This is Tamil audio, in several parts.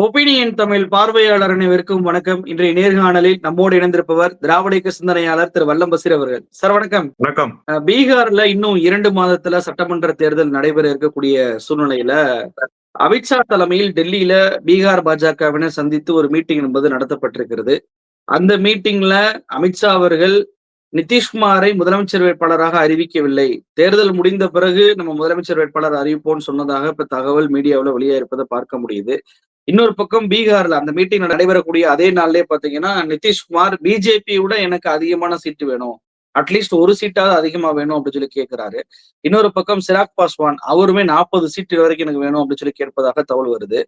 ஒப்பீனியன் தமிழ் பார்வையாளர் அனைவருக்கும் வணக்கம். இன்றைய நேர்காணலில் நம்மோடு இணைந்திருப்பவர் திராவிட சிந்தனையாளர் திரு வல்லம் பசீர் அவர்கள். சார் வணக்கம். வணக்கம். பீகார்ல இன்னும் இரண்டு மாதத்துல சட்டமன்ற தேர்தல் நடைபெற இருக்கக்கூடிய சூழ்நிலையில அமித்ஷா தலைமையில் டெல்லியில பீகார் பாஜகவினர் சந்தித்து ஒரு மீட்டிங் என்பது நடத்தப்பட்டிருக்கிறது. அந்த மீட்டிங்ல அமித்ஷா அவர்கள் நிதிஷ்குமாரை முதலமைச்சர் வேட்பாளராக அறிவிக்கவில்லை. தேர்தல் முடிந்த பிறகு நம்ம முதலமைச்சர் வேட்பாளர் அறிவிப்போம்னு சொன்னதாக இப்ப தகவல் மீடியாவில் வெளியே இருப்பதை பார்க்க முடியுது. இன்னொரு பக்கம் பீகார்ல அந்த மீட்டிங் நடைபெறக்கூடிய அதே நாள்லயே பாத்தீங்கன்னா நிதிஷ்குமார் பிஜேபி விட எனக்கு அதிகமான சீட்டு வேணும். அட்லீஸ்ட் ஒரு சீட்டாவது அதிகமா வேணும் அப்படின்னு சொல்லி கேட்கிறாரு இன்னொரு பக்கம் சிராக் பாஸ்வான் அவருமே நாற்பது சீட்டு வரைக்கும் எனக்கு வேணும் அப்படின்னு சொல்லி கேட்பதாக தகவல் வருது.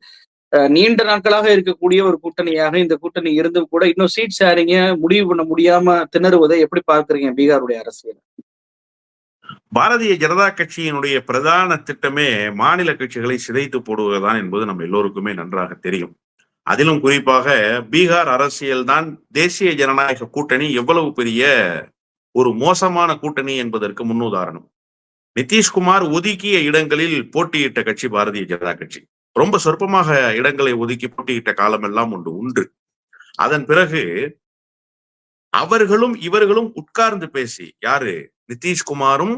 நீண்ட நாட்களாக இருக்கக்கூடிய ஒரு கூட்டணியாக இந்த கூட்டணி இருந்தும் கூட இன்னும் சீட் ஷேரிங்க முடிவு பண்ண முடியாம திணறுவதை எப்படி பார்க்கறீங்க பீகாருடைய அரசியல்? பாரதிய ஜனதா கட்சியினுடைய பிரதான திட்டமே மாநில கட்சிகளை சிதைத்து போடுவதுதான் என்பது நம்ம எல்லோருக்குமே நன்றாக தெரியும். அதிலும் குறிப்பாக பீகார் அரசியல் தான் தேசிய ஜனநாயக கூட்டணி எவ்வளவு பெரிய ஒரு மோசமான கூட்டணி என்பதற்கு முன்னுதாரணம். நிதிஷ்குமார் ஒதுக்கிய இடங்களில் போட்டியிட்ட கட்சி பாரதிய ஜனதா கட்சி. ரொம்ப சொற்பமாக இடங்களை ஒதுக்கி போட்டியிட்ட காலம் எல்லாம் உண்டு உண்டு. அதன் பிறகு அவர்களும் இவர்களும் உட்கார்ந்து பேசி யாரு? நிதிஷ்குமாரும்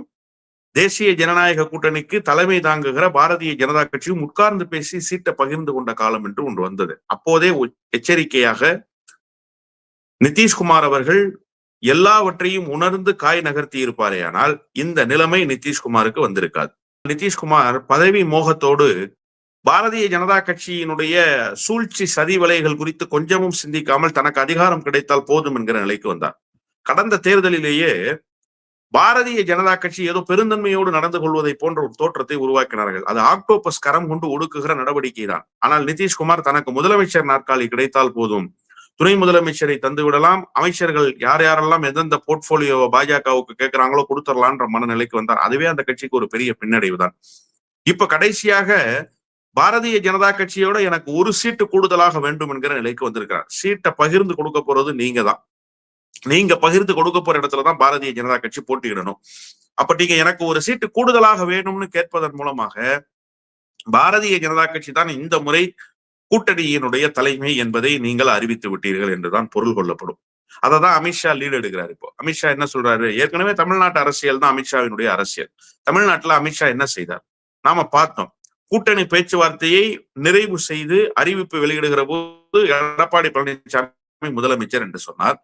தேசிய ஜனநாயக கூட்டணிக்கு தலைமை தாங்குகிற பாரதிய ஜனதா கட்சியும் உட்கார்ந்து பேசி சீட்டை பகிர்ந்து கொண்ட காலம் என்று ஒன்று வந்தது. அப்போதே எச்சரிக்கையாக நிதிஷ்குமார் அவர்கள் எல்லாவற்றையும் உணர்ந்து காய் நகர்த்தி இருப்பாரே ஆனால் இந்த நிலைமை நிதிஷ்குமாருக்கு வந்திருக்காது. நிதிஷ்குமார் பதவி மோகத்தோடு பாரதிய ஜனதா கட்சியினுடைய சூழ்ச்சி சதி வலைகள் குறித்து கொஞ்சமும் சிந்திக்காமல் தனக்கு அதிகாரம் கிடைத்தால் போதும் என்கிற நிலைக்கு வந்தார். கடந்த தேர்தலிலேயே பாரதிய ஜனதா கட்சி ஏதோ பெருந்தன்மையோடு நடந்து கொள்வதை போன்ற ஒரு தோற்றத்தை உருவாக்கினார்கள். அது ஆக்டோபஸ் கரம் கொண்டு ஒடுக்குகிற நடவடிக்கை தான். ஆனால் நிதிஷ்குமார் தனக்கு முதலமைச்சர் நாற்காலி கிடைத்தால் போதும். துணை முதலமைச்சரை தந்து விடலாம் அமைச்சர்கள் யார் யாரெல்லாம் எந்தெந்த போர்ட்போலியோவை பாஜகவுக்கு கேட்கிறாங்களோ கொடுத்துடலான்ற மனநிலைக்கு வந்தார். அதுவே அந்த கட்சிக்கு ஒரு பெரிய பின்னடைவு தான். இப்ப கடைசியாக பாரதிய ஜனதா கட்சியோட எனக்கு ஒரு சீட்டு கூடுதலாக வேண்டும் என்கிற நிலைக்கு வந்திருக்கிறார். சீட்டை பகிர்ந்து கொடுக்க போறது நீங்க தான். நீங்க பகிர்ந்து கொடுக்க போற இடத்துலதான் பாரதிய ஜனதா கட்சி போட்டியிடணும். அப்ப நீங்க எனக்கு ஒரு சீட்டு கூடுதலாக வேணும்னு கேட்பதன் மூலமாக பாரதிய ஜனதா கட்சி தான் இந்த முறை கூட்டணியினுடைய தலைமை என்பதை நீங்கள் அறிவித்து விட்டீர்கள் என்றுதான் பொருள் கொள்ளப்படும். அதை தான் அமித்ஷா லீடு எடுக்கிறார் இப்போ. அமித்ஷா என்ன சொல்றாரு? ஏற்கனவே தமிழ்நாட்டு அரசியல் தான் அமித்ஷாவினுடைய அரசியல். தமிழ்நாட்டுல அமித்ஷா என்ன செய்தார்? நாம பார்த்தோம். கூட்டணி பேச்சுவார்த்தையை நிறைவு செய்து அறிவிப்பு வெளியிடுகிற போது எடப்பாடி பழனிசாமி முதலமைச்சர் என்று சொன்னார்.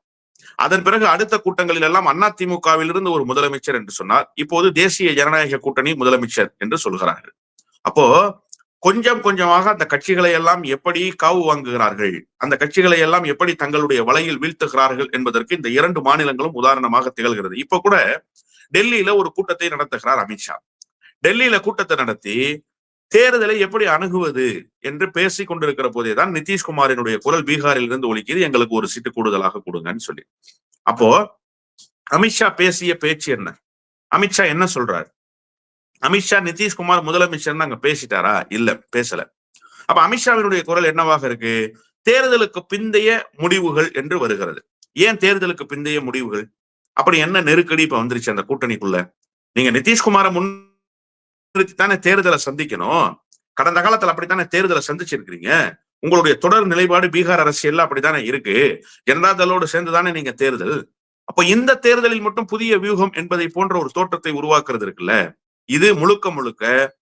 அதன் பிறகு அடுத்த கூட்டங்களில் எல்லாம் அண்ணா திமுகவிலிருந்து ஒரு முதலமைச்சர் என்று சொன்னார். இப்போது தேசிய ஜனநாயக கூட்டணி முதலமைச்சர் என்று சொல்கிறார்கள். அப்போ கொஞ்சம் கொஞ்சமாக அந்த கட்சிகளை எல்லாம் எப்படி காவு வாங்குகிறார்கள்? அந்த கட்சிகளை எல்லாம் எப்படி தங்களுடைய வலையில் வீழ்த்துகிறார்கள் என்பதற்கு இந்த இரண்டு மாநிலங்களும் உதாரணமாக திகழ்கிறது. இப்ப கூட டெல்லியில ஒரு கூட்டத்தை நடத்துகிறார் அமித்ஷா. டெல்லியில கூட்டத்தை நடத்தி தேர்தலை எப்படி அணுகுவது என்று பேசி கொண்டிருக்கிற போதே தான் நிதிஷ்குமாரினுடைய குரல் பீகாரில் இருந்து ஒழிக்கிது எங்களுக்கு ஒரு சீட்டு கூடுதலாக கொடுங்கன்னு சொல்லி. அப்போ அமித்ஷா பேசிய பேச்சு என்ன? அமித்ஷா என்ன சொல்றாரு? அமித்ஷா நிதிஷ்குமார் முதலமைச்சர் அங்க பேசிட்டாரா? இல்ல பேசல. அப்ப அமித்ஷாவினுடைய குரல் என்னவாக இருக்கு? தேர்தலுக்கு பிந்தைய முடிவுகள் என்று வருகிறது. ஏன் தேர்தலுக்கு பிந்தைய முடிவுகள்? அப்படி என்ன நெருக்கடி இப்ப வந்துருச்சு அந்த கூட்டணிக்குள்ள? நீங்க நிதிஷ்குமாரை முன் தானே தேர்தலை சந்திக்கணும்? கடந்த காலத்துல அப்படித்தானே தேர்தலை சந்திச்சிருக்கிறீங்க? உங்களுடைய தொடர் நிலைப்பாடு பீகார் அரசியல்ல அப்படித்தானே இருக்கு? ஜனதாதளோடு சேர்ந்து தானே நீங்க தேர்தல்? அப்ப இந்த தேர்தலில் மட்டும் புதிய வியூகம் என்பதை போன்ற ஒரு தோற்றத்தை உருவாக்குறது இருக்குல்ல? இது முழுக்க முழுக்க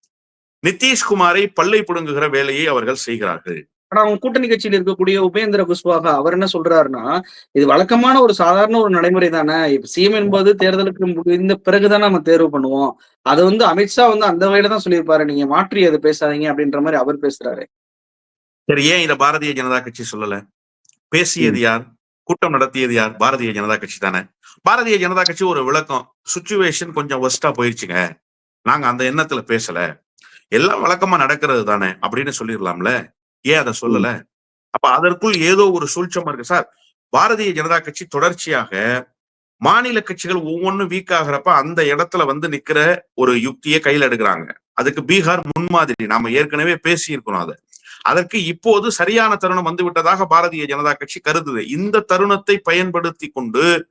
நிதிஷ்குமாரை பல்லை புடுங்குகிற வேலையை அவர்கள் செய்கிறார்கள். ஆனா அவங்க கூட்டணி கட்சியில் இருக்கக்கூடிய உபேந்திர குஷ்வாகா அவர் என்ன சொல்றாருன்னா இது வழக்கமான ஒரு சாதாரண ஒரு நடைமுறை தானே. இப்ப சிஎம் என்பது தேர்தலுக்கு முடிந்த பிறகுதானே நம்ம தேர்வு பண்ணுவோம். அது வந்து அமித்ஷா வந்து அந்த வகையில தான் சொல்லியிருப்பாரு. நீங்க மாற்றி அதை பேசாதீங்க அப்படின்ற மாதிரி அவர் பேசுறாரு. சரி ஏன் இத பாரதிய ஜனதா கட்சி சொல்லல? பேசியது யார்? கூட்டம் நடத்தியது யார்? பாரதிய ஜனதா கட்சி தானே. பாரதிய ஜனதா கட்சி ஒரு விளக்கம். சுச்சுவேஷன் கொஞ்சம் ஒஸ்டா போயிடுச்சுங்க நாங்க அந்த எண்ணத்துல பேசல. எல்லாம் வழக்கமா நடக்கிறது தானே அப்படின்னு சொல்லிடலாம்ல? ஏன் அதை சொல்லல? அப்ப அதற்குள் ஏதோ ஒரு சூழ்ச்சமா இருக்கு. சார் பாரதிய ஜனதா கட்சி தொடர்ச்சியாக மாநில கட்சிகள் ஒவ்வொன்றும் வீக் ஆகிறப்ப அந்த இடத்துல வந்து நிக்கிற ஒரு யுக்தியை கையில எடுக்கிறாங்க. அதுக்கு பீகார் முன்மாதிரி. நாம ஏற்கனவே பேசி இருக்கணும் அதை. அதற்கு இப்போது சரியான தருணம் வந்து விட்டதாக பாரதிய ஜனதா கட்சி கருதுது. இந்த தருணத்தை பயன்படுத்தி கொண்டு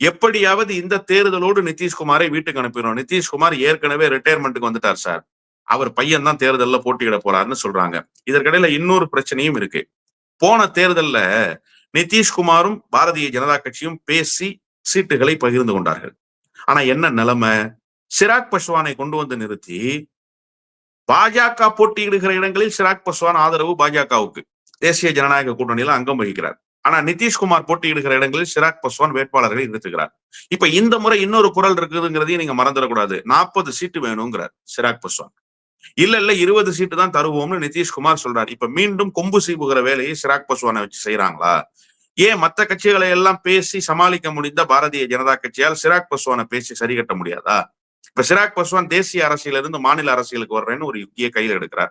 எப்படியாவது இந்த தேர்தலோடு நிதிஷ்குமாரை வீட்டுக்கு அனுப்பிடும் நிதிஷ்குமார் ஏற்கனவே ரிட்டையர்மெண்ட்டுக்கு வந்துட்டார் சார். அவர் பையன் தான் தேர்தலில் போட்டியிட போறாருன்னு சொல்றாங்க. இதற்கிடையில இன்னொரு பிரச்சனையும் இருக்கு. போன தேர்தல்ல நிதிஷ்குமாரும் பாரதிய ஜனதா கட்சியும் பேசி சீட்டுகளை பகிர்ந்து கொண்டார்கள். ஆனா என்ன நிலைமை? சிராக் பஸ்வானை கொண்டு வந்து நிறுத்தி பாஜக போட்டியிடுகிற இடங்களில் சிராக் பஸ்வான் ஆதரவு பாஜகவுக்கு. தேசிய ஜனநாயக கூட்டணியில அங்கம் வகிக்கிறார். ஆனா நிதிஷ்குமார் போட்டியிடுகிற இடங்களில் சிராக் பஸ்வான் வேட்பாளர்களை நிறுத்துகிறார். இப்ப இந்த முறை இன்னொரு குரல் இருக்குதுங்கிறதையும் நீங்க மறந்துடக்கூடாது. நாற்பது சீட்டு வேணுங்கிறார் சிராக் பஸ்வான். இல்ல இல்ல இருபது சீட்டு தான் தருவோம்னு நிதிஷ்குமார் சொல்றாரு. இப்ப மீண்டும் கொம்பு சீவுகிற வேலையை சிராக் பஸ்வானை வச்சு செய்யறாங்களா ஏன் மத்த கட்சிகளை எல்லாம் பேசி சமாளிக்க முடிந்த பாரதிய ஜனதா கட்சியால் சிராக் பசுவானை பேசி சரி கட்ட முடியாதா? இப்ப சிராக் பஸ்வான் தேசிய அரசியலிருந்து மாநில அரசியலுக்கு வர்றேன்னு ஒரு யுக்தியை கையில் எடுக்கிறார்.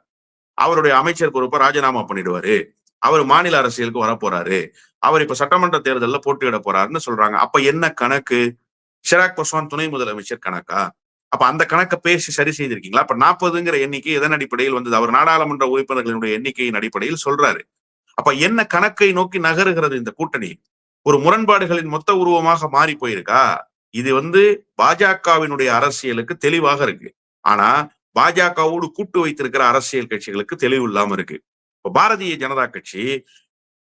அவருடைய அமைச்சர் பொறுப்பை ராஜினாமா பண்ணிடுவாரு. அவர் மாநில அரசியலுக்கு வர போறாரு. அவர் இப்ப சட்டமன்ற தேர்தலில் போட்டியிட போறாருன்னு சொல்றாங்க. அப்ப என்ன கணக்கு? சிராக் பஸ்வான் துணை முதலமைச்சர் கணக்கா? அப்ப அந்த கணக்கை பேசி சரி செய்திருக்கீங்களா? அப்ப நாற்பதுங்கிற எண்ணிக்கை எதன் அடிப்படையில் வந்தது? அவர் நாடாளுமன்ற உறுப்பினர்களுடைய எண்ணிக்கையின் அடிப்படையில் சொல்றாரு. அப்ப என்ன கணக்கை நோக்கி நகருகிறது இந்த கூட்டணி? ஒரு முரண்பாடுகளின் மொத்த உருவமாக மாறி போயிருக்கா? இது வந்து பாஜகவினுடைய அரசியலுக்கு தெளிவாக இருக்கு. ஆனா பாஜகவோடு கூட்டு வைத்திருக்கிற அரசியல் கட்சிகளுக்கு தெளிவு இல்லாம இருக்கு. இப்ப பாரதிய ஜனதா கட்சி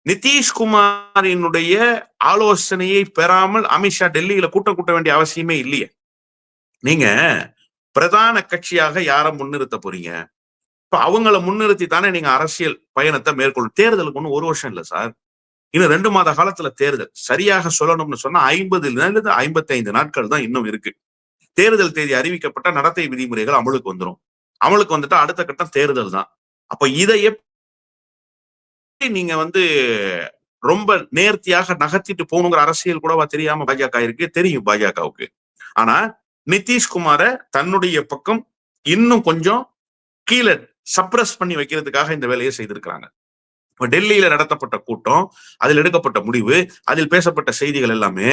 நிதிஷ்குமாரினுடைய ஆலோசனையை பெறாமல் அமித்ஷா டெல்லியில கூட்டம் கூட்ட வேண்டிய அவசியமே இல்லையே. நீங்க பிரதான கட்சியாக யாரை முன்னிறுத்த போறீங்க? இப்ப அவங்கள முன்னிறுத்தி தானே நீங்க அரசியல் பயணத்தை மேற்கொள்ளும் தேர்தலுக்கு ஒன்றும் ஒரு வருஷம் இல்லை சார். இன்னும் ரெண்டு மாத காலத்துல தேர்தல். சரியாக சொல்லணும்னு சொன்னா ஐம்பதுல இருந்து ஐம்பத்தி ஐந்து நாட்கள் தான் இன்னும் இருக்கு. தேர்தல் தேதி அறிவிக்கப்பட்ட நடத்தை விதிமுறைகள் அமலுக்கு வந்துடும் அமலுக்கு வந்துட்டா அடுத்த கட்டம் தேர்தல் தான். அப்ப இதை எப்படி நீங்க வந்து ரொம்ப நேர்த்தியாக நகர்த்திட்டு போகணுங்கிற அரசியல் கூடவா தெரியாம பாஜக இருக்கு? தெரியும் பாஜகவுக்கு. ஆனா நிதிஷ்குமார தன்னுடைய பக்கம் இன்னும் கொஞ்சம் கீழே சப்ரஸ் பண்ணி வைக்கிறதுக்காக இந்த வேலையை செய்திருக்கிறாங்க. இப்ப டெல்லியில நடத்தப்பட்ட கூட்டம் அதில் எடுக்கப்பட்ட முடிவு அதில் பேசப்பட்ட செய்திகள் எல்லாமே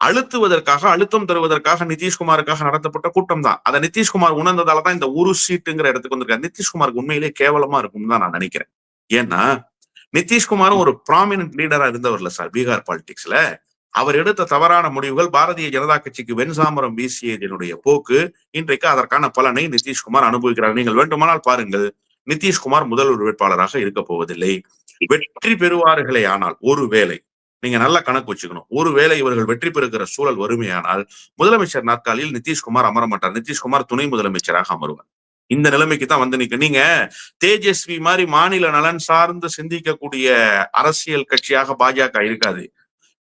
அழுத்துவதற்காக அழுத்தம் தருவதற்காக நிதிஷ்குமாருக்காக நடத்தப்பட்ட கூட்டம் தான். அதை நிதிஷ்குமார் உணர்ந்ததால தான் இந்த ஒரு சீட்டுங்கிற இடத்துக்கு வந்திருக்காரு. நிதிஷ்குமாருக்கு உண்மையிலே கேவலமா இருக்கும்னு தான் நான் நினைக்கிறேன். ஏன்னா நிதிஷ்குமாரும் ஒரு ப்ராமினன்ட் லீடரா இருந்தவர்ல சார் பீகார் பாலிடிக்ஸ்ல அவர் எடுத்த தவறான முடிவுகள் பாரதிய ஜனதா கட்சிக்கு வெண்சாமரம் வீசியதனுடைய போக்கு இன்றைக்கு அதற்கான பலனை நிதிஷ்குமார் அனுபவிக்கிறார். நீங்கள் வேண்டுமானால் பாருங்கள் நிதிஷ்குமார் முதல்வர் வேட்பாளராக இருக்க போவதில்லை. வெற்றி பெறுவார்களே ஆனால் ஒருவேளை நீங்க நல்ல கணக்கு வச்சுக்கணும். ஒருவேளை இவர்கள் வெற்றி பெறுகிற சூழல் வறுமையானால் முதலமைச்சர் நாற்காலியில் நிதிஷ்குமார் அமர மாட்டார். நிதிஷ்குமார் துணை முதலமைச்சராக அமருவார். இந்த நிலைமைக்கு தான் வந்து நிக்க. நீங்க தேஜஸ்வி மாதிரி மாநில நலன் சார்ந்து சிந்திக்கக்கூடிய அரசியல் கட்சியாக பாஜக இருக்காது.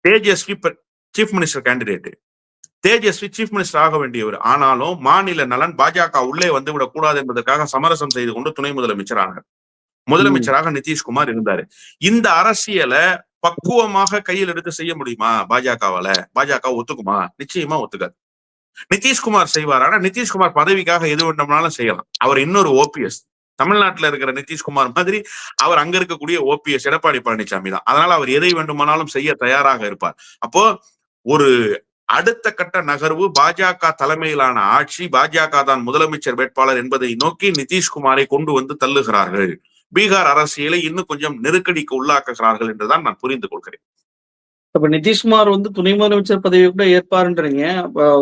Tejashwi chief minister candidate Tejashwi chief minister ஆக வேண்டியவர். ஆனாலும் மாநில நலன் பாஜக உள்ளே வந்து விடக்கூடாது என்பதற்காக சமரசம் செய்து கொண்டு துணை முதலமைச்சரானார். முதலமைச்சராக நிதிஷ்குமார் இருந்தாரு. இந்த அரசியலை பக்குவமாக கையில் எடுத்து செய்ய முடியுமா பாஜகவால? பாஜக ஒத்துக்குமா? நிச்சயமா ஒத்துக்காது. நிதிஷ்குமார் செய்வார். ஆனா நிதிஷ்குமார் பதவிக்காக எது வேண்டும்னாலும் செய்யலாம். அவர் இன்னொரு ஓபிஎஸ் தமிழ்நாட்டுல இருக்கிற நிதிஷ்குமார் மாதிரி அவர் அங்க இருக்கக்கூடிய ஓபிஎஸ் எடப்பாடி பழனிசாமி தான். அதனால அவர் எதை வேண்டுமானாலும் செய்ய தயாராக இருப்பார். அப்போ ஒரு அடுத்த கட்ட நகர்வு பாஜக தலைமையிலான ஆட்சி பாஜக தான் முதலமைச்சர் வேட்பாளர் என்பதை நோக்கி நிதிஷ்குமாரை கொண்டு வந்து தள்ளுகிறார்கள். பீகார் அரசியலை இன்னும் கொஞ்சம் நெருக்கடிக்கு உள்ளாக்குகிறார்கள் என்றுதான் நான் புரிந்து கொள்கிறேன். இப்ப நிதிஷ்குமார் வந்து துணை முதலமைச்சர் பதவி கூட ஏற்பாருன்றீங்க.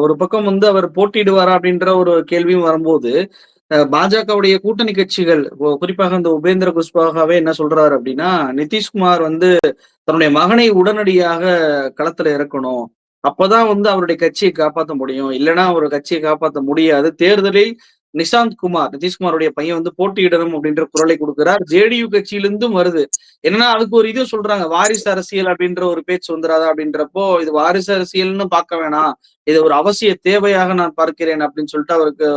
ஒரு பக்கம் வந்து அவர் போட்டியிடுவாரா அப்படின்ற ஒரு கேள்வியும் வரும்போது பாஜகவுடைய கூட்டணி கட்சிகள் குறிப்பாக இந்த உபேந்திர குஷ்வாகாவே என்ன சொல்றாரு அப்படின்னா நிதிஷ்குமார் வந்து தன்னுடைய மகனை உடனடியாக களத்துல இறக்கணும். அப்பதான் வந்து அவருடைய கட்சியை காப்பாற்ற முடியும். இல்லைன்னா அவர் கட்சியை காப்பாற்ற முடியாது. தேர்தலில் நிஷாந்த் குமார் நிதிஷ்குமாருடைய பையன் வந்து போட்டியிடணும் அப்படின்ற குரலை கொடுக்கிறார். ஜேடியு கட்சியிலிருந்தும் வருது. என்னன்னா அதுக்கு ஒரு இது சொல்றாங்க. வாரிசு அரசியல் அப்படின்ற ஒரு பேச்சு வந்துடாதா அப்படின்றப்போ இது வாரிசு அரசியல்னு பார்க்க வேணாம். இது ஒரு அவசிய தேவையாக நான் பார்க்கிறேன் அப்படின்னு சொல்லிட்டு அவருக்கு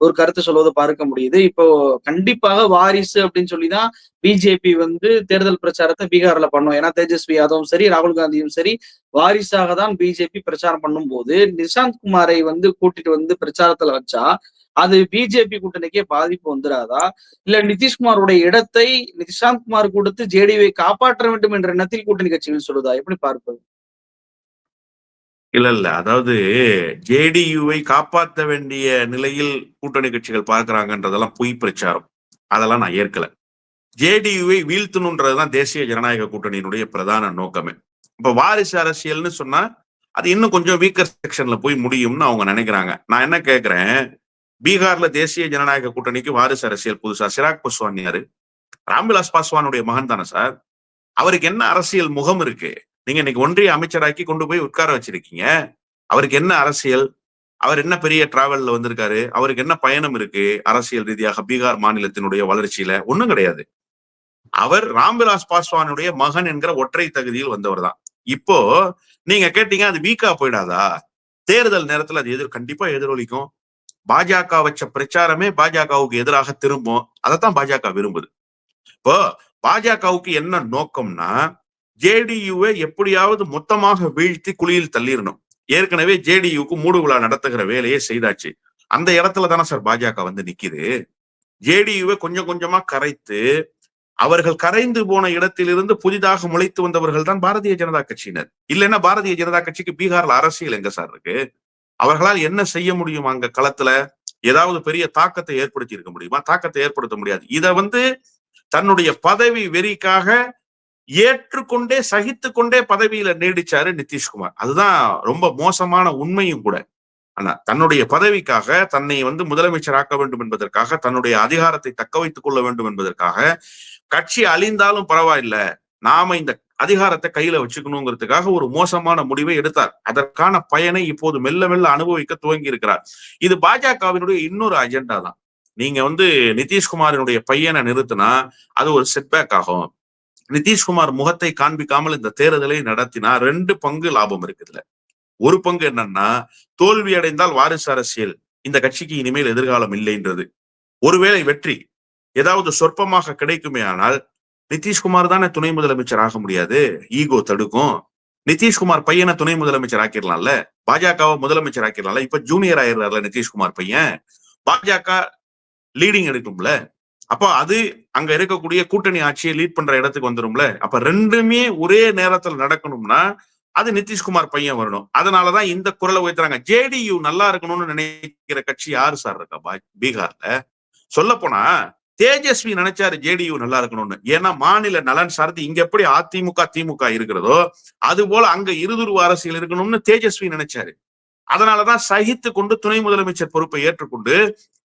ஒரு கருத்து சொல்வதை பார்க்க முடியுது. இப்போ கண்டிப்பாக வாரிசு அப்படின்னு சொல்லிதான் பிஜேபி வந்து தேர்தல் பிரச்சாரத்தை பீகார்ல பண்ணும். ஏன்னா தேஜஸ்வி யாதவும் சரி ராகுல் காந்தியும் சரி வாரிசாக தான் பிஜேபி பிரச்சாரம் பண்ணும் போது நிஷாந்த் குமாரை வந்து கூட்டிட்டு வந்து பிரச்சாரத்துல வச்சா அது பிஜேபி கூட்டணிக்கே பாதிப்பு வந்துடாதா இல்ல நிதிஷ்குமாருடைய இடத்தை நிதிஷாந்த் குமார் கொடுத்து ஜேடிவை காப்பாற்ற வேண்டும் என்ற எண்ணத்தில் கூட்டணி கட்சிகள் சொல்லுதா? எப்படி பார்ப்பது? இல்ல இல்ல. அதாவது ஜேடியுவை காப்பாற்ற வேண்டிய நிலையில் கூட்டணி கட்சிகள் பார்க்கிறாங்கன்றதெல்லாம் பொய் பிரச்சாரம். அதெல்லாம் நான் ஏற்கல. ஜேடியுவை வீழ்த்தணுன்றதுதான் தேசிய ஜனநாயக கூட்டணியினுடைய பிரதான நோக்கமே. இப்ப வாரிசு அரசியல்னு சொன்னா அது இன்னும் கொஞ்சம் வீக்கர் செக்ஷன்ல போய் முடியும்னு அவங்க நினைக்கிறாங்க. நான் என்ன கேக்குறேன்? பீகார்ல தேசிய ஜனநாயக கூட்டணிக்கு வாரிசு அரசியல் புதுசா சிராக் பாஸ்வான் யாரு? ராம்விலாஸ் பாஸ்வானுடைய மகன் தானே சார். அவருக்கு என்ன அரசியல் முகம் இருக்கு? நீங்க இன்னைக்கு ஒன்றிய அமைச்சராக்கி கொண்டு போய் உட்கார வச்சிருக்கீங்க. அவருக்கு என்ன அரசியல்? அவர் என்ன பெரிய டிராவல்ல வந்திருக்காரு? அவருக்கு என்ன பயணம் இருக்கு? அரசியல் ரீதியாக பீகார் மாநிலத்தினுடைய வளர்ச்சியில ஒண்ணும் கிடையாது. அவர் ராம்விலாஸ் பாஸ்வானுடைய மகன் என்கிற ஒற்றை தகுதியில் வந்தவர் தான். இப்போ நீங்க கேட்டீங்க அது வீக்கா போயிடாதா? தேர்தல் நேரத்துல அது எதிர் கண்டிப்பா எதிரொலிக்கும். பாஜக வச்ச பிரச்சாரமே பாஜகவுக்கு எதிராக திரும்பும். அதைத்தான் பாஜக விரும்புது. இப்போ பாஜகவுக்கு என்ன நோக்கம்னா ஜேடியுவை எப்படியாவது மொத்தமாக வீழ்த்தி குழியில் தள்ளிடணும். ஏற்கனவே ஜேடியுக்கு மூடு விழா நடத்துகிற வேலையை செய்தாச்சு. அந்த இடத்துல தானே சார் பாஜக வந்து நிக்குது. ஜேடியுவை கொஞ்சம் கொஞ்சமா கரைத்து அவர்கள் கரைந்து போன இடத்திலிருந்து புதிதாக முளைத்து வந்தவர்கள் தான் பாரதிய ஜனதா கட்சியினர். இல்லைன்னா பாரதிய ஜனதா கட்சிக்கு பீகார்ல அரசியல் எங்க சார் இருக்கு? அவர்களால் என்ன செய்ய முடியும் அங்க களத்துல? ஏதாவது பெரிய தாக்கத்தை ஏற்படுத்தி இருக்க முடியுமா? தாக்கத்தை ஏற்படுத்த முடியாது. இத வந்து தன்னுடைய பதவி வெறிக்காக ஏற்றுக்கொண்டே சகித்து கொண்டே பதவியில நீடிச்சாரு நிதிஷ்குமார். அதுதான் ரொம்ப மோசமான உண்மையும் கூட. ஆனா தன்னுடைய பதவிக்காக தன்னை வந்து முதலமைச்சர் ஆக்க வேண்டும் என்பதற்காக தன்னுடைய அதிகாரத்தை தக்க வைத்துக் கொள்ள வேண்டும் என்பதற்காக கட்சி அழிந்தாலும் பரவாயில்ல. நாம இந்த அதிகாரத்தை கையில வச்சுக்கணுங்கிறதுக்காக ஒரு மோசமான முடிவை எடுத்தார். அதற்கான பயனை இப்போது மெல்ல மெல்ல அனுபவிக்க துவங்கி இருக்கிறார். இது பாஜகவினுடைய இன்னொரு அஜெண்டா தான். நீங்க வந்து நிதிஷ்குமாரினுடைய பையனை நிறுத்தினா அது ஒரு செட்பேக் ஆகும். நிதிஷ்குமார் முகத்தை காண்பிக்காமல் இந்த தேர்தலை நடத்தினா ரெண்டு பங்கு லாபம் இருக்குதுல ஒரு பங்கு என்னன்னா தோல்வி அடைந்தால் வாரிசு அரசியல். இந்த கட்சிக்கு இனிமேல் எதிர்காலம் இல்லைன்றது. ஒருவேளை வெற்றி ஏதாவது சொற்பமாக கிடைக்குமே ஆனால் நிதிஷ்குமார் தானே துணை முதலமைச்சர் ஆக முடியாது? ஈகோ தடுக்கும். நிதிஷ்குமார் பையனை துணை முதலமைச்சர் ஆக்கிடலாம்ல பாஜகவை முதலமைச்சர் ஆக்கிடலாம்ல இப்ப ஜூனியர் ஆயிடுறாருல நிதிஷ்குமார் பையன். பாஜக லீடிங் எடுக்கும்ல? அப்போ அது அங்க இருக்கக்கூடிய கூட்டணி ஆட்சியை லீட் பண்ற இடத்துக்கு வந்துரும்ல? அப்ப ரெண்டுமே ஒரே நேரத்துல நடக்கணும்னா அது நிதிஷ்குமார் பையன் வரணும். அதனாலதான் இந்த குரலை உயர்த்துறாங்க. ஜேடியு நல்லா இருக்கணும்னு நினைக்கிற கட்சி யாரு சார் இருக்கா? பா- பீகார்ல? சொல்ல போனா தேஜஸ்வி நினைச்சாரு ஜேடியு நல்லா இருக்கணும்னு. ஏன்னா மாநில நலன் சார்ந்து இங்க எப்படி அதிமுக திமுக இருக்கிறதோ அது போல அங்க இருதுருவ அரசியல் இருக்கணும்னு தேஜஸ்வி நினைச்சாரு. அதனாலதான் சகித்து கொண்டு துணை முதலமைச்சர் பொறுப்பை ஏற்றுக்கொண்டு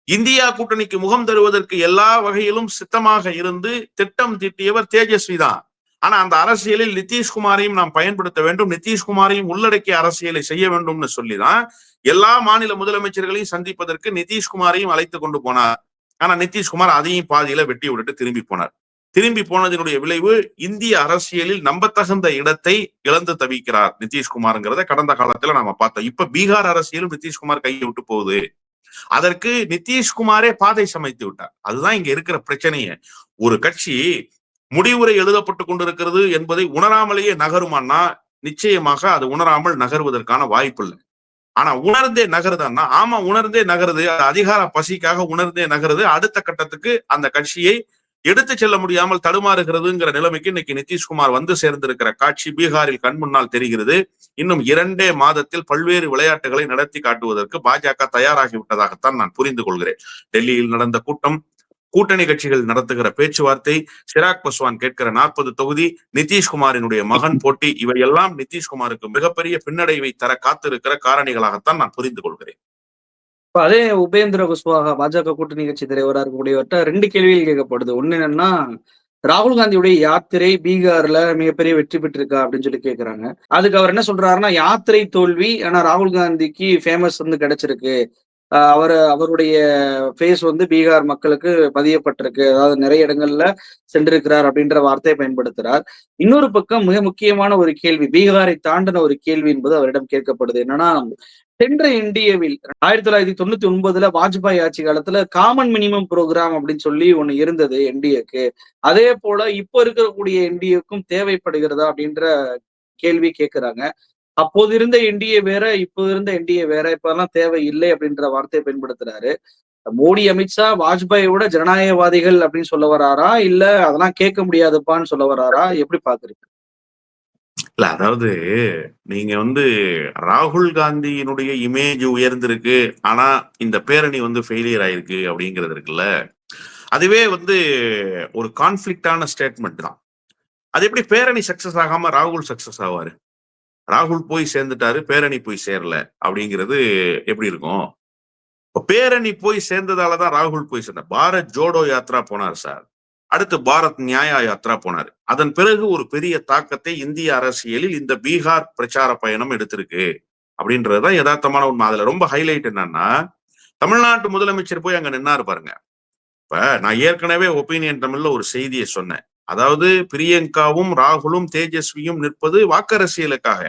இந்தியா கூட்டணிக்கு முகம் தருவதற்கு எல்லா வகையிலும் சித்தமாக இருந்து திட்டம் தீட்டியவர் தேஜஸ்வி தான். ஆனா அந்த அரசியலில் நிதிஷ்குமாரையும் நாம் பயன்படுத்த வேண்டும். நிதிஷ்குமாரையும் உள்ளடக்கிய அரசியலை செய்ய வேண்டும்னு சொல்லிதான் எல்லா மாநில முதலமைச்சர்களையும் சந்திப்பதற்கு நிதிஷ்குமாரையும் அழைத்து கொண்டு போனார். ஆனா நிதிஷ்குமார் அதையும் பாதியில வெட்டி விட்டுட்டு திரும்பி போனார். திரும்பி போனதினுடைய விளைவு இந்திய அரசியலில் நம்பத்தகுந்த இடத்தை இழந்து தவிக்கிறார் நிதிஷ்குமார்ங்கிறத கடந்த காலத்துல நாம பார்த்தோம். இப்ப பீகார் அரசியலும் நிதிஷ்குமார் கையை விட்டு போகுது. அதற்கு நிதிஷ்குமாரே பாதை சமைத்து விட்டார். அதுதான் இங்க இருக்கிற பிரச்சனையே. ஒரு கட்சி முடிவுரை எழுதப்பட்டு கொண்டிருக்கிறது என்பதை உணராமலேயே நகருமான்னா நிச்சயமாக அது உணராமல் நகர்வதற்கான வாய்ப்பு இல்லை ஆனா உணர்ந்தே நகருதான்னா ஆமா உணர்ந்தே நகருது அதிகார பசிக்காக உணர்ந்தே நகருது அடுத்த கட்டத்துக்கு அந்த கட்சியை எடுத்து செல்ல முடியாமல் தடுமாறுகிறதுங்கிற நிலைமைக்கு இன்னைக்கு நிதிஷ்குமார் வந்து சேர்ந்திருக்கிற காட்சி பீகாரில் கண் முன்னால் தெரிகிறது. இன்னும் இரண்டே மாதத்தில் பல்வேறு விளையாட்டுகளை நடத்தி காட்டுவதற்கு பாஜக தயாராகி விட்டதாகத்தான் நான் புரிந்து கொள்கிறேன். டெல்லியில் நடந்த கூட்டம் கூட்டணி கட்சிகள் நடத்துகிற பேச்சுவார்த்தை சிராக் பஸ்வான் கேட்கிற நாற்பது தொகுதி நிதிஷ்குமாரினுடைய மகன் போட்டி இவையெல்லாம் நிதிஷ்குமாருக்கு மிகப்பெரிய பின்னடைவை தர காத்திருக்கிற காரணிகளாகத்தான் நான் புரிந்து கொள்கிறேன். இப்ப அதே உபேந்திர குஷ்வாகா பாஜக கூட்டணி கட்சி தலைவராக இருக்கக்கூடியவர்கிட்ட ரெண்டு கேள்விகள் கேட்கப்படுது. ஒண்ணு என்னன்னா ராகுல் காந்தியுடைய யாத்திரை பீகார்ல மிகப்பெரிய வெற்றி பெற்றிருக்கா அப்படின்னு சொல்லி கேக்குறாங்க. அதுக்கு அவர் என்ன சொல்றாருன்னா யாத்திரை தோல்வி ஆனா ராகுல் காந்திக்கு ஃபேமஸ் வந்து கிடைச்சிருக்கு. அவர் அவருடைய ஃபேஸ் வந்து பீகார் மக்களுக்கு பதியப்பட்டிருக்கு. அதாவது நிறைய இடங்கள்ல சென்றிருக்கிறார் அப்படின்ற வார்த்தையை பயன்படுத்துறார். இன்னொரு பக்கம் மிக முக்கியமான ஒரு கேள்வி பீகாரை தாண்டின ஒரு கேள்வி என்பது அவரிடம் கேட்கப்படுது. என்னன்னா சென்ற என்டிஏவில் ஆயிரத்தி தொள்ளாயிரத்தி தொண்ணூத்தி ஒன்பதுல வாஜ்பாய் ஆட்சி காலத்துல காமன் மினிமம் ப்ரோக்ராம் அப்படின்னு சொல்லி ஒண்ணு இருந்தது என்டிஏக்கு அதே போல இப்போ இருக்கக்கூடிய என்டிஏக்கும் தேவைப்படுகிறதா அப்படின்ற கேள்வி கேட்கிறாங்க அப்போது இருந்த என்டிஏ வேற இப்போ இருந்த என்டிஏ வேற இப்ப எல்லாம் தேவை இல்லை அப்படின்ற வார்த்தையை பயன்படுத்துறாரு மோடி அமித்ஷா வாஜ்பாயோட ஜனநாயகவாதிகள் அப்படின்னு சொல்ல வராரா? இல்ல அதெல்லாம் கேட்க முடியாதுப்பான்னு சொல்ல வராரா? எப்படி பாக்குறீங்க இல்ல அதாவது நீங்க வந்து ராகுல் காந்தியினுடைய இமேஜ் உயர்ந்திருக்கு ஆனா இந்த பேரணி வந்து ஃபெயிலியர் ஆயிருக்கு அப்படிங்கிறது இருக்குல்ல. அதுவே வந்து ஒரு கான்ஃபிளிக்டான ஸ்டேட்மெண்ட் தான். அது எப்படி பேரணி சக்சஸ் ஆகாம ராகுல் சக்சஸ் ஆவாரு? ராகுல் போய் சேர்ந்துட்டாரு பேரணி போய் சேரல. அப்படிங்கிறது எப்படி இருக்கும்? பேரணி போய் சேர்ந்ததாலதான் ராகுல் போய் சேர்ந்தார். பாரத் ஜோடோ யாத்ரா போனார் சார். அடுத்து பாரத் நியாயா யாத்ரா போனார். அதன் பிறகு ஒரு பெரிய தாக்கத்தை இந்திய அரசியலில் இந்த பீகார் பிரச்சார பயணம் எடுத்திருக்கு அப்படின்றதுதான் யதார்த்தமான உண்மை. அதுல ரொம்ப ஹைலைட் என்னன்னா தமிழ்நாட்டு முதலமைச்சர் போய் அங்க நின்னாரு பாருங்க. இப்ப நான் ஏற்கனவே ஒப்பீனியன் தமிழ்ல ஒரு செய்தியை சொன்னேன். அதாவது பிரியங்காவும் ராகுலும் தேஜஸ்வியும் நிற்பது வாக்கரசியலுக்காக.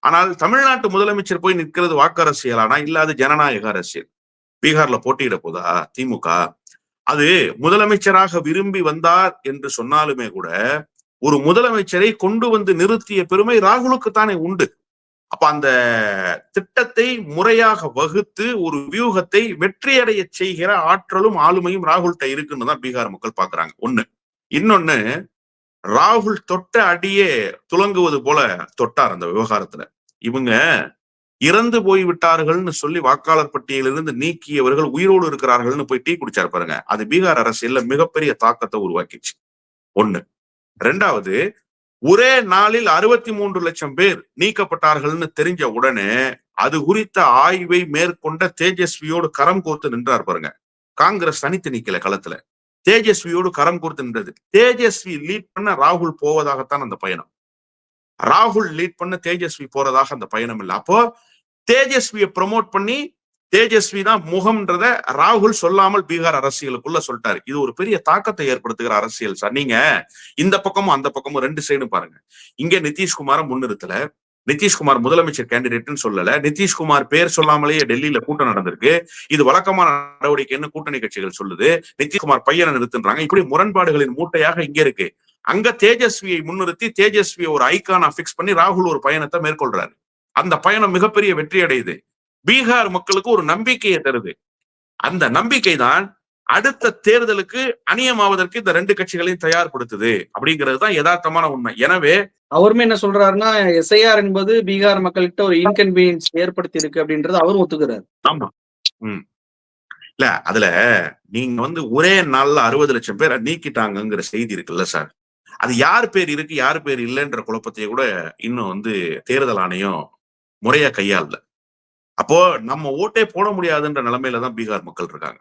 ஆனால் தமிழ்நாட்டு முதலமைச்சர் போய் நிற்கிறது வாக்கரசியலானா இல்ல ஜனநாயக அரசியல். பீகார்ல போட்டியிட போதா திமுக? அது முதலமைச்சராக விரும்பி வந்தார் என்று சொன்னாலுமே கூட ஒரு முதலமைச்சரை கொண்டு வந்து நிறுத்திய பெருமை ராகுலுக்கு தானே உண்டு. அப்ப அந்த திட்டத்தை முறையாக வகுத்து ஒரு வியூகத்தை வெற்றியடைய செய்கிற ஆற்றலும் ஆளுமையும் ராகுல்கிட்ட இருக்குன்னு தான் பீகார் மக்கள் பாக்குறாங்க. ஒண்ணு. இன்னொன்னு ராகுல் தொட்ட அடியே துலங்குவது போல தொட்டார் அந்த விவகாரத்துல. இவங்க இறந்து போய் விட்டார்கள்னு சொல்லி வாக்காளர் பட்டியலிருந்து நீக்கியவர்கள் உயிரோடு இருக்கிறார்கள்னு போய் டீ குடிச்சாரு பாருங்க. அது பீகார் அரசியல்ல மிகப்பெரிய தாக்கத்தை உருவாக்கிச்சு ஒண்ணு. ரெண்டாவது ஒரே நாளில் அறுபத்தி மூன்று லட்சம் பேர் நீக்கப்பட்டார்கள்னு தெரிஞ்ச உடனே அது குறித்த ஆய்வை மேற்கொண்ட தேஜஸ்வியோடு கரம் கோர்த்து நின்றார் பாருங்க. காங்கிரஸ் தனித்து நிக்கல களத்துல. தேஜஸ்வியோடு கரம் கொடுத்து நின்றது. தேஜஸ்வி லீட் பண்ண ராகுல் போவதாகத்தான் அந்த பயணம். ராகுல் லீட் பண்ண தேஜஸ்வி போறதாக அந்த பயணம் இல்லை. அப்போ தேஜஸ்வியை ப்ரமோட் பண்ணி தேஜஸ்வி தான் முகம்ன்றத ராகுல் சொல்லாமல் பீகார் அரசியலுக்குள்ள சொல்லிட்டாரு. இது ஒரு பெரிய தாக்கத்தை ஏற்படுத்துகிற அரசியல் சார். நீங்க இந்த பக்கமும் அந்த பக்கமும் ரெண்டு சைடும் பாருங்க. இங்க நிதிஷ்குமார முன்னிறுத்தல. நிதிஷ்குமார் முதலமைச்சர் கேண்டிடேட்னு சொல்லல. நிதிஷ்குமார் பேர் சொல்லாமலேயே டெல்லியில கூட்டம் நடந்திருக்கு. இது வழக்கமான நடவடிக்கைன்னு கூட்டணி கட்சிகள் சொல்லுது. நிதிஷ்குமார் பையனை நிறுத்துன்றாங்க. இப்படி முரண்பாடுகளின் மூட்டையாக இங்க இருக்கு. அங்க தேஜஸ்வியை முன்னிறுத்தி தேஜஸ்வியை ஒரு ஐக்கானா பிக்ஸ் பண்ணி ராகுல் ஒரு பயணத்தை மேற்கொள்றாரு. அந்த பயணம் மிகப்பெரிய வெற்றி அடையுது பீகார் மக்களுக்கு ஒரு நம்பிக்கையை தருது. அந்த நம்பிக்கை தான் அடுத்த தேர்தலுக்கு அணியமாவதற்கு இந்த ரெண்டு கட்சிகளையும் தயார்படுத்துது. அப்படிங்கிறது தான் யதார்த்தமான உண்மை. எனவே அவருமே என்ன சொல்றாருன்னா எஸ்ஐஆர் என்பது பீகார் மக்கள்கிட்ட ஒரு இன்கன்வீனியன்ஸ் ஏற்படுத்தி இருக்கு அப்படின்றது அவரும் ஒத்துக்கிறாரு. ஆமா. உம் இல்ல அதுல நீங்க வந்து ஒரே நாள்ல அறுபது லட்சம் பேரை நீக்கிட்டாங்கங்கிற செய்தி இருக்குல்ல சார். அது யார் பேர் இருக்கு யார் பேர் இல்லைன்ற குழப்பத்தையே கூட இன்னும் வந்து தேர்தல் ஆணையம் முறையா கையாளல. அப்போ நம்ம ஓட்டே போட முடியாதுன்ற நிலைமையில தான் பீகார் மக்கள் இருக்காங்க.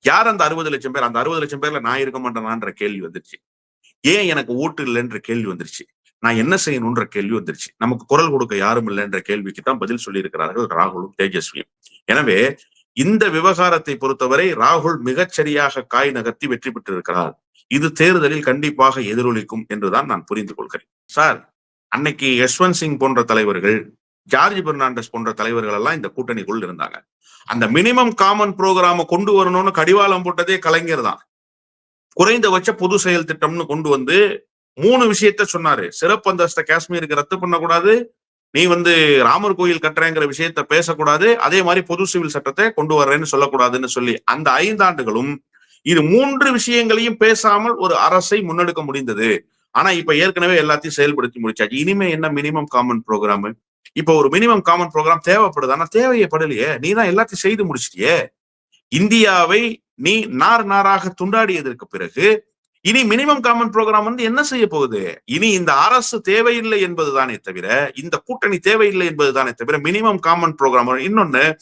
யார் அந்த அறுபது லட்சம் பேர்? அந்த அறுபது லட்சம் பேர்ல நான் இருக்க மாட்டேனான்ற கேள்வி வந்துருச்சு. ஏன் எனக்கு ஓட்டு இல்லைன்ற கேள்வி வந்துருச்சு? நான் என்ன செய்யணும்ன்ற கேள்வி வந்துருச்சு. நமக்கு குரல் கொடுக்க யாரும் இல்லைன்ற கேள்விக்கு தான் பதில் சொல்லியிருக்கிறார்கள் ராகுலும் தேஜஸ்வியும். எனவே இந்த விவகாரத்தை பொறுத்தவரை ராகுல் மிகச்சரியாக காய் நகர்த்தி வெற்றி பெற்றிருக்கிறார். இது தேர்தலில் கண்டிப்பாக எதிரொலிக்கும் என்றுதான் நான் புரிந்து கொள்கிறேன். சார் அன்னைக்கு யஷ்வந்த் சிங் போன்ற தலைவர்கள் ஜார்ஜ் பெர்னாண்டஸ் போன்ற தலைவர்கள் எல்லாம் இந்த கூட்டணிக்குள் இருந்தாங்க. அந்த மினிமம் காமன் ப்ரோக்ராம கொண்டு வரணும்னு கடிவாளம் போட்டதே கலைஞர் தான். குறைந்தபட்ச பொது செயல் திட்டம்னு கொண்டு வந்து மூணு விஷயத்த சொன்னாரு. சிறப்பு அந்தஸ்த காஷ்மீருக்கு ரத்து பண்ணக்கூடாது. நீ வந்து ராமர் கோயில் கட்டுறேங்கிற விஷயத்த பேசக்கூடாது. அதே மாதிரி பொது சிவில் சட்டத்தை கொண்டு வர்றேன்னு சொல்லக்கூடாதுன்னு சொல்லி அந்த ஐந்தாண்டுகளும் இது மூன்று விஷயங்களையும் பேசாமல் ஒரு அரசை முன்னெடுக்க முடிந்தது. ஆனா இப்ப ஏற்கனவே எல்லாத்தையும் செயல்படுத்தி முடிச்சாச்சு. இனிமே என்ன மினிமம் காமன் ப்ரோக்ராமு இப்போ ஒரு மினிமம் காமன் ப்ரோக்ராம் தேவைப்படுது. ஆனா தேவையே படலையே. நீ தான் எல்லாத்தையும் செய்து முடிச்சிட்டியே. இந்தியாவை நீ நார் நாராக துண்டாடியதற்கு பிறகு இனி மினிமம் காமன் ப்ரோக்ராம் வந்து என்ன செய்ய போகுது? இனி இந்த அரசு தேவையில்லை என்பதுதானே தவிர இந்த கூட்டணி தேவையில்லை என்பதுதானே தவிர மினிமம் காமன் ப்ரோக்ராம் இன்னொன்னு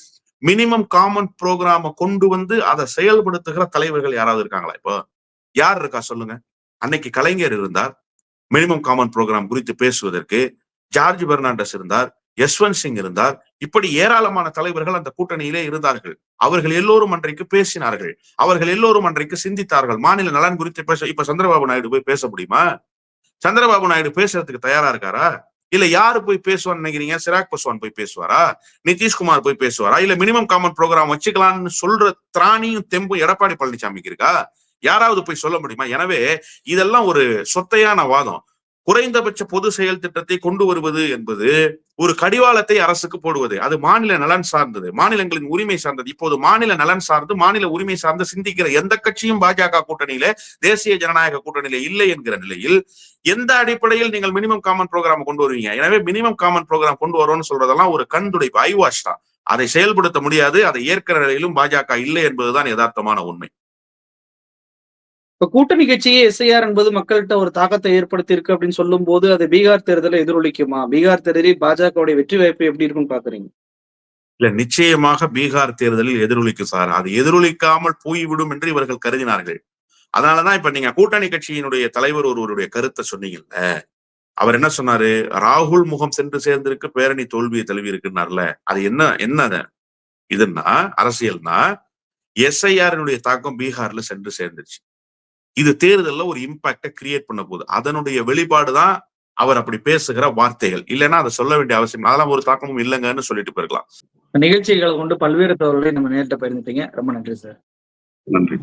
மினிமம் காமன் ப்ரோக்ராம கொண்டு வந்து அதை செயல்படுத்துகிற தலைவர்கள் யாராவது இருக்காங்களா இப்போ? யார் இருக்கா சொல்லுங்க. அன்னைக்கு கலைஞர் இருந்தார். மினிமம் காமன் ப்ரோக்ராம் குறித்து பேசுவதற்கு ஜார்ஜ் பெர்னாண்டஸ் இருந்தார் யஸ்வந்த் சிங் இருந்தார் இப்படி ஏராளமான தலைவர்கள் அந்த கூட்டணியிலே இருந்தார்கள். அவர்கள் எல்லோரும் அன்றைக்கு பேசினார்கள். அவர்கள் எல்லோரும் அன்றைக்கு சிந்தித்தார்கள். மாநில நலன் குறித்து பேச இப்ப சந்திரபாபு நாயுடு போய் பேச முடியுமா? சந்திரபாபு நாயுடு பேசுறதுக்கு தயாரா இருக்காரா? இல்ல யாரு போய் பேசுவான்னு நினைக்கிறீங்க? சிராக் பஸ்வான் போய் பேசுவாரா? நிதிஷ்குமார் போய் பேசுவாரா? இல்ல மினிமம் காமன் ப்ரோக்ராம் வச்சுக்கலாம்னு சொல்ற திராணியும் தெம்பும் எடப்பாடி பழனிசாமிக்கு இருக்கா? யாராவது போய் சொல்ல முடியுமா? எனவே இதெல்லாம் ஒரு சொத்தையான வாதம். குறைந்தபட்ச பொது செயல் திட்டத்தை கொண்டு வருவது என்பது ஒரு கடிவாளத்தை அரசுக்கு போடுவது. அது மாநில நலன் சார்ந்தது. மாநிலங்களின் உரிமை சார்ந்தது. இப்போது மாநில நலன் சார்ந்து மாநில உரிமை சார்ந்து சிந்திக்கிற எந்த கட்சியும் பாஜக கூட்டணியில தேசிய ஜனநாயக கூட்டணியில இல்லை என்கிற நிலையில் எந்த அடிப்படையில் நீங்கள் மினிமம் காமன் ப்ரோக்ராம் கொண்டு வருவீங்க? எனவே மினிமம் காமன் ப்ரோக்ராம் கொண்டு வரோம்னு சொல்றதெல்லாம் ஒரு கண் துடைப்பு ஐவாஷ் தான். அதை செயல்படுத்த முடியாது. அதை ஏற்கிற நிலையிலும் பாஜக இல்லை என்பதுதான் யதார்த்தமான உண்மை. இப்ப கூட்டணி கட்சியே எஸ்ஐஆர் என்பது மக்கள்கிட்ட ஒரு தாக்கத்தை ஏற்படுத்தி இருக்கு அப்படின்னு சொல்லும் போது அது பீகார் தேர்தலை எதிரொலிக்குமா? பீகார் தேர்தலில் பாஜகவுடைய வெற்றி வாய்ப்பு எப்படி இருக்குன்னு பாக்குறீங்க? இல்ல நிச்சயமாக பீகார் தேர்தலில் எதிரொலிக்கும் சார். அது எதிரொலிக்காமல் போய்விடும் என்று இவர்கள் கருதினார்கள். அதனாலதான் இப்ப நீங்க கூட்டணி கட்சியினுடைய தலைவர் ஒருவருடைய கருத்தை சொன்னீங்கல்ல அவர் என்ன சொன்னாரு? ராகுல் முகம் சென்று சேர்ந்திருக்கு பேரணி தோல்வியை தழுவி இருக்குன்னார்ல. அது என்ன என்ன இதுன்னா அரசியல்னா எஸ்ஐஆரினுடைய தாக்கம் பீகார்ல சென்று சேர்ந்துச்சு இது தேர்தல்ல ஒரு இம்பாக்ட கிரியேட் பண்ண போகுது. அதனுடைய வெளிப்பாடு தான் அவர் அப்படி பேசுகிற வார்த்தைகள். இல்லைன்னா அதை சொல்ல வேண்டிய அவசியம் அதெல்லாம் ஒரு தாக்கமும் இல்லைங்கன்னு சொல்லிட்டு போயிருக்கலாம். நிகழ்ச்சிகளை கொண்டு பல்வேறு தகவல்களை நம்ம நேரிட்ட பகிர்ந்துட்டீங்க. ரொம்ப நன்றி சார். நன்றி.